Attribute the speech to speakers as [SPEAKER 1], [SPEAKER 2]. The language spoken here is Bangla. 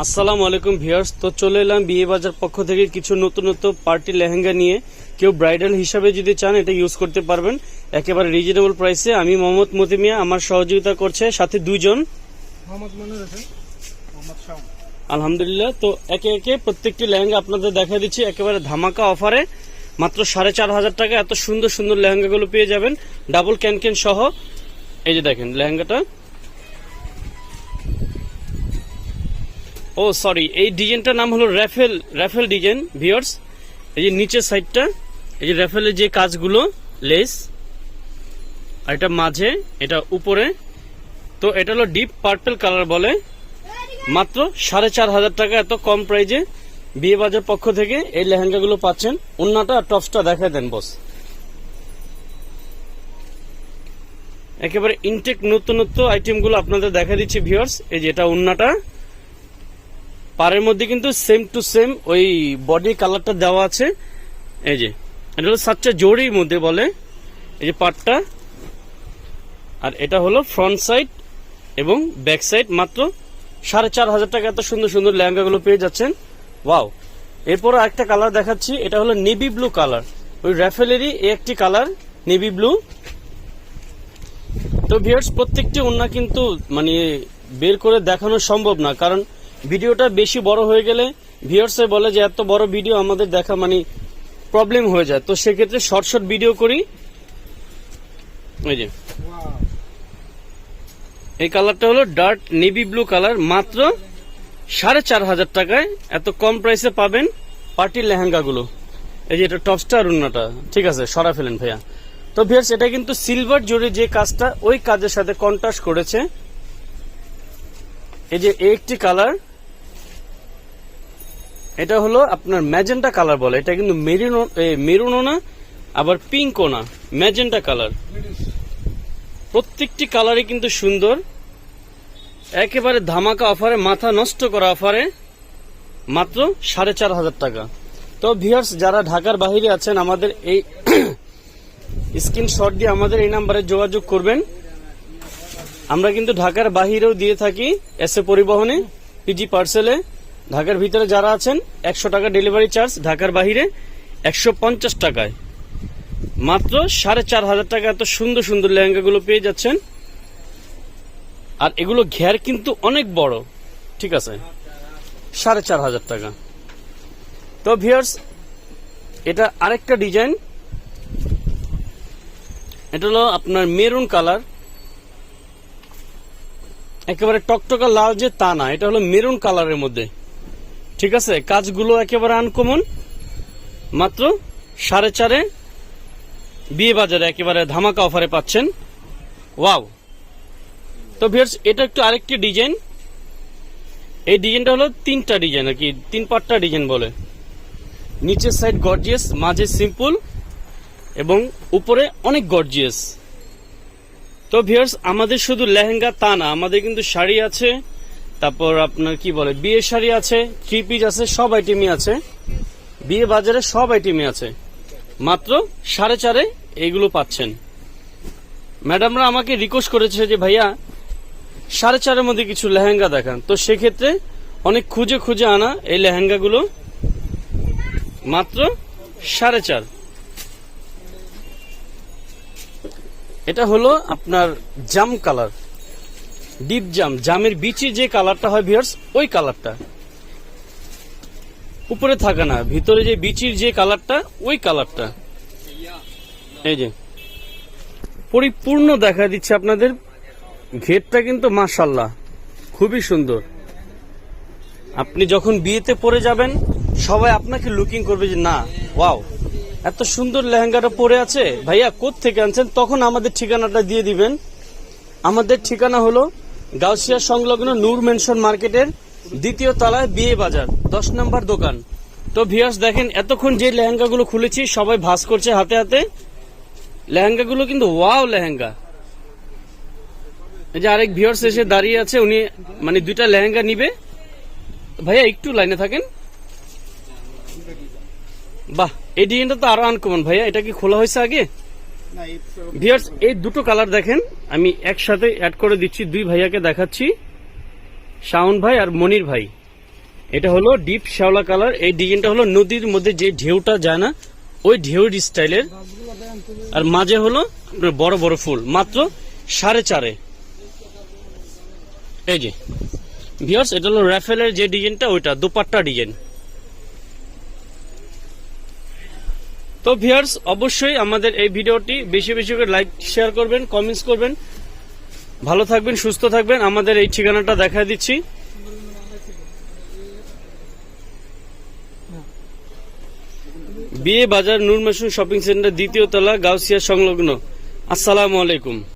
[SPEAKER 1] আসসালামু আলাইকুম ভিউয়ার্স। তো চলে এলাম বিয়ে বাজার পক্ষ থেকে কিছু নতুনত্ব পার্টি লেহেঙ্গা নিয়ে। কেউ ব্রাইডাল হিসাবে যদি চান এটা ইউজ করতে পারবেন। একেবারে রিজনেবল প্রাইসে আমি মোহাম্মদ মতিমিয়া আমার সহযোগিতা করছে সাথে দুইজন। আলহামদুলিল্লাহ। তো একে একে প্রত্যেকটি লেহেঙ্গা আপনাদের দেখা দিচ্ছি। একেবারে ধামাকা অফারে মাত্র সাড়ে চার হাজার টাকা এত সুন্দর সুন্দর লেহেঙ্গাগুলো পেয়ে যাবেন। ডাবল ক্যানকেন সহ। এই যে দেখেন লেহেঙ্গাটা। ও সরি এই ডিজাইনটার নাম হলো র্যাফেল র্যাফেল ডিজাইন ভিওর্স এই যে নিচের সাইডটা এই যে র্যাফেলের যে কাজগুলো লেস আর এটা মাঝে, এটা উপরে। তো এটা হলো ডিপ পার্পল কালার বলে। মাত্র সাড়ে চার হাজার টাকা, এত কম প্রাইজে বিয়ে বাজার পক্ষ থেকে এই লেহেঙ্গাগুলো পাচ্ছেন। অন্যটা আর টপসটা দেখায় দেন বস একেবারে ইনটেক নতুন নতুনত্ব আইটেমগুলো আপনাদের দেখা দিচ্ছি ভিউয়ার্স এই যে এটা উন্নাটা পাড়ের মধ্যে কিন্তু সেম টু সেম ওই বডি কালারটা দেওয়া আছে। এই যে, এটা হলো সাতটা জোড়ির মধ্যে বলে, এই যে পাটটা। আর এটা হলো ফ্রন্ট সাইড এবং ব্যাক সাইড মাত্র সাড়ে চার হাজার টাকা এত সুন্দর সুন্দর লেহেঙ্গাগুলো পেয়ে যাচ্ছেন। ওয়াও এরপর একটা কালার দেখাচ্ছি, এটা হলো নেভি ব্লু কালার ওই র্যাফেলেরই একটি কালার নেভি ব্লু তো ভিউয়ার্স প্রত্যেকটি ওন্না কিন্তু মানে বের করে দেখানো সম্ভব না, কারণ ভিডিওটা বেশি বড় হয়ে গেলে ভিউয়ার্সে বলে যে এত বড় ভিডিও আমাদের দেখা মানে প্রবলেম হয়ে যায়। তো সেক্ষেত্রে শর্ট শর্ট ভিডিও করি। এই যে। এই কালারটা হলো ডার্ক নেভি ব্লু কালার মাত্র সাড়ে চার হাজার টাকায় এত কম প্রাইসে পাবেন পার্টির লেহেঙ্গাগুলো এই যে এটা টপস্টার উন্নাটা ঠিক আছে, সরা ফেলেন ভাইয়া। তো ভিয়ার্স এটা কিন্তু সিলভার জুড়ে যে কাজটা ওই কাজের সাথে কন্ট্রাস্ট করেছে। এই যে একটি কালার এটা হলো আপনার ম্যাজেন্টা কালার বলে। এটা কিন্তু মেরুন না, আবার পিঙ্কও না। Magenta colour. প্রত্যেকটি কালারই কিন্তু সুন্দর। একেবারে ধামাকা অফারে, মাথা নষ্ট করা অফারে, মাত্র সাড়ে চার হাজার টাকা। তো ভিউয়ার্স যারা ঢাকার বাইরে আছেন, আমাদের এই স্ক্রিনশট দিয়ে আমাদের এই নাম্বারে যোগাযোগ করবেন। আমরা কিন্তু ঢাকার বাহিরেও দিয়ে থাকি এসে পরিবহনে পিজি পার্সেলে ঢাকার ভিতরে যারা আছেন, একশো টাকা ডেলিভারি চার্জ ঢাকার বাহিরে, একশো পঞ্চাশ টাকায়। মাত্র সাড়ে চার হাজার টাকা এত সুন্দর সুন্দর লেহেঙ্গাগুলো পেয়ে যাচ্ছেন। আর এগুলো ঘের কিন্তু অনেক বড়, ঠিক আছে? সাড়ে চার হাজার টাকা। তো ভিয়ার্স এটা আরেকটা ডিজাইন এটা হলো আপনার মেরুন কালার একেবারে টকটকা লাল যে তা না, এটা হলো মেরুন কালারের মধ্যে। ঠিক আছে, কাজগুলো একেবারে আনকমন মাত্র সাড়ে চারে বিয়ে বাজারে একেবারে ধামাকা অফারে পাচ্ছেন। ওয়াও তো ভিউয়ার্স এটা একটু আরেকটি ডিজাইন এই ডিজাইনটা হলো তিনটা ডিজাইন আর কি, তিন পাটটা ডিজাইন বলে। নিচের সাইড গর্জিয়াস মাঝে সিম্পল এবং উপরে অনেক গর্জিয়াস তো ভিউয়ার্স আমাদের শুধু লেহেঙ্গা তা না, আমাদের কিন্তু শাড়ি আছে তারপর আপনার কি বলে, বিয়ে শাড়ি আছে থ্রি পিস আছে, সব আইটেমই আছে। বিয়ে বাজারে সব আইটেমই আছে। মাত্র সাড়ে চারে এইগুলো পাচ্ছেন। ম্যাডামরা আমাকে রিকোয়েস্ট করেছে যে, ভাইয়া, সাড়ে চারের মধ্যে কিছু লেহেঙ্গা দেখান। তো সেক্ষেত্রে অনেক খুঁজে খুঁজে আনা এই লেহেঙ্গাগুলো মাত্র সাড়ে চার। এটা হলো আপনার জাম কালার। ডিপ জাম, জামের বিচি যে কালারটা হয় ভিয়ার্স ওই কালারটা। উপরে থাকে না, ভিতরে যে বিচির যে কালারটা, ওই কালারটা। এই যে। পরিপূর্ণ দেখা দিচ্ছে আপনাদের। ঘেরটা কিন্তু মাশাল্লাহ খুবই সুন্দর। আপনি যখন বিয়েতে পরে যাবেন, সবাই আপনাকে লুকিং করবে যে, না ওয়াও এত সুন্দর লেহেঙ্গাটা পরে আছে। ভাইয়া কোথ থেকে আনছেন? তখন আমাদের ঠিকানাটা দিয়ে দিবেন। আমাদের ঠিকানা হলো গাউসিয়া সংলগ্ন নূর মেনশন মার্কেটের দ্বিতীয় তলায় বিয়ে বাজার, দশ নম্বর দোকান। তো ভিয়াস দেখেন, এতক্ষণ যে লেহেঙ্গাগুলো খুলেছি, সবাই ভাস করছে হাতে হাতে। লেহেঙ্গাগুলো কিন্তু ওয়াও লেহেঙ্গা। এই যে আরেক ভিউয়ার্স এসে দাঁড়িয়ে আছে, উনি মানে দুইটা লেহেঙ্গা নিবে। ভাইয়া, একটু লাইনে থাকেন। বাহ, এই ডিজাইনটা তো আরও আনকমন। ভাইয়া, এটা কি খোলা হয়েছে আগে?
[SPEAKER 2] না এই
[SPEAKER 1] দুটো কালার দেখেন, আমি একসাথে অ্যাড করে দিচ্ছি, দুই ভাইয়াকে দেখাচ্ছি, শাওন ভাই আর মনির ভাই। এটা হলো ডিপ শ্যাওলা কালার এই ডিজাইনটা হলো নদীর মধ্যে যে ঢেউটা যায় না, ওই ঢেউ স্টাইলের আর মাঝে হলো বড় বড় ফুল, মাত্র সাড়ে চারে। এই যে ভিওর্স এটা হলো র্যাফেলের যে ডিজাইনটা, ওইটা, দুপাট্টা ডিজাইন। তো ভিয়ার্স অবশ্যই আমাদের এই ভিডিওটি বেশি বেশি করে লাইক, শেয়ার করবেন, কমেন্টস করবেন। ভালো থাকবেন, সুস্থ থাকবেন। আমাদের এই ঠিকানাটা দেখা দিচ্ছি। বিয়ে বাজার নূর মাসুম শপিং সেন্টার, দ্বিতীয় তলা, গাউসিয়া সংলগ্ন। আসসালামু আলাইকুম।